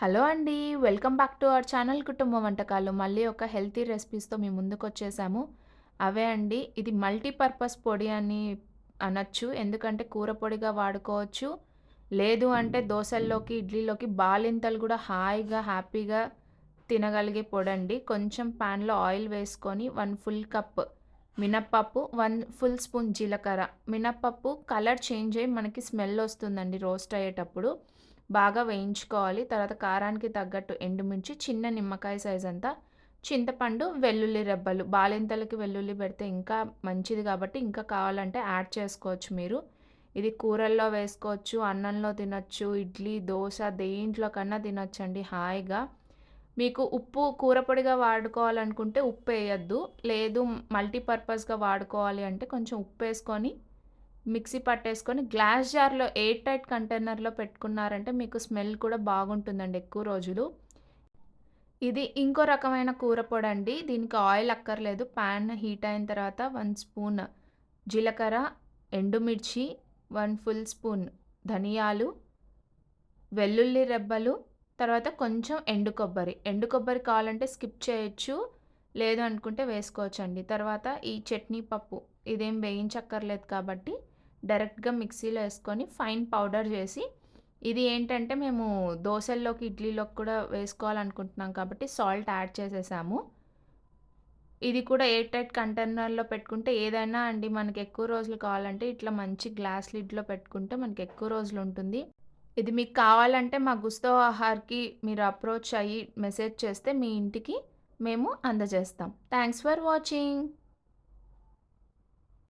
Hello అండి. Welcome back to our channel కుటుంబ వంటకాలు. మళ్ళీ ఒక హెల్తీ రెసిపీస్‌తో మీ ముందుకొచ్చేసాము. అవే అండి. ఇది మల్టీపర్పస్ పొడి అని అనొచ్చు. ఎందుకంటే కూర పొడిగా వాడుకోవచ్చు. లేదు అంటే దోశల్లోకి ఇడ్లీలోకి బాలింతలు కూడా హాయిగా, హ్యాపీగా తినగలిగే పొడి అండి కొంచెం పాన్‌లో ఆయిల్ వేసుకొని వన్ ఫుల్ కప్ మినప్పప్పు, వన్ ఫుల్ స్పూన్ జీలకర్ర. మినప్పప్పు కలర్ చేంజ్ అయ్యి మనకి స్మెల్ వస్తుందండి రోస్ట్ అయ్యేటప్పుడు. బాగా వేయించుకోవాలి. తర్వాత కారానికి తగ్గట్టు ఎండుమిర్చి, చిన్న నిమ్మకాయ సైజ్ అంతా చింతపండు, వెల్లుల్లి రెబ్బలు. బాలింతలకి వెల్లుల్లి పెడితే ఇంకా మంచిది కాబట్టి ఇంకా కావాలంటే యాడ్ చేసుకోవచ్చు మీరు. ఇది కూరల్లో వేసుకోవచ్చు, అన్నంలో తినొచ్చు, ఇడ్లీ, దోశ దేంట్లో కన్నా తినొచ్చండి హాయిగా. మీకు ఉప్పు కూరపొడిగా వాడుకోవాలనుకుంటే ఉప్పు వేయద్దు లేదు మల్టీపర్పస్‌గా వాడుకోవాలి అంటే కొంచెం ఉప్పు వేసుకొని మిక్సీ పట్టేసుకొని గ్లాస్ జార్‌లో ఎయిర్ టైట్ కంటైనర్‌లో పెట్టుకున్నారంటే మీకు స్మెల్ కూడా బాగుంటుందండి ఎక్కువ రోజులు. ఇది ఇంకో రకమైన కూర పొడండి. దీనికి ఆయిల్ అక్కర్లేదు. పాన్ హీట్ అయిన తర్వాత వన్ స్పూన్ జీలకర్ర, ఎండుమిర్చి, వన్ ఫుల్ స్పూన్ ధనియాలు, వెల్లుల్లి రెబ్బలు, తర్వాత కొంచెం ఎండు కొబ్బరి. ఎండు కొబ్బరి కావాలంటే స్కిప్ చేయొచ్చు. లేదు అనుకుంటే వేసుకోవచ్చండి. తర్వాత ఈ చట్నీ పప్పు ఇదేం వేయించక్కర్లేదు కాబట్టి డైరెక్ట్‌గా మిక్సీలో వేసుకొని ఫైన్ పౌడర్ చేసి ఇది ఏంటంటే మేము దోశల్లోకి ఇడ్లీలోకి కూడా వేసుకోవాలనుకుంటున్నాం కాబట్టి సాల్ట్ యాడ్ చేసేసాము. ఇది కూడా ఎయిర్ టైట్ కంటైనర్‌లో పెట్టుకుంటే ఏదైనా అండి మనకి ఎక్కువ రోజులు కావాలంటే ఇట్లా మంచి గ్లాస్ లిడ్‌లో పెట్టుకుంటే మనకి ఎక్కువ రోజులు ఉంటుంది ఇది మీకు కావాలంటే మా గుస్తో ఆహార్‌కి మీరు అప్రోచ్ అయ్యి మెసేజ్ చేస్తే మీ ఇంటికి మేము అందజేస్తాం. Thanks for watching.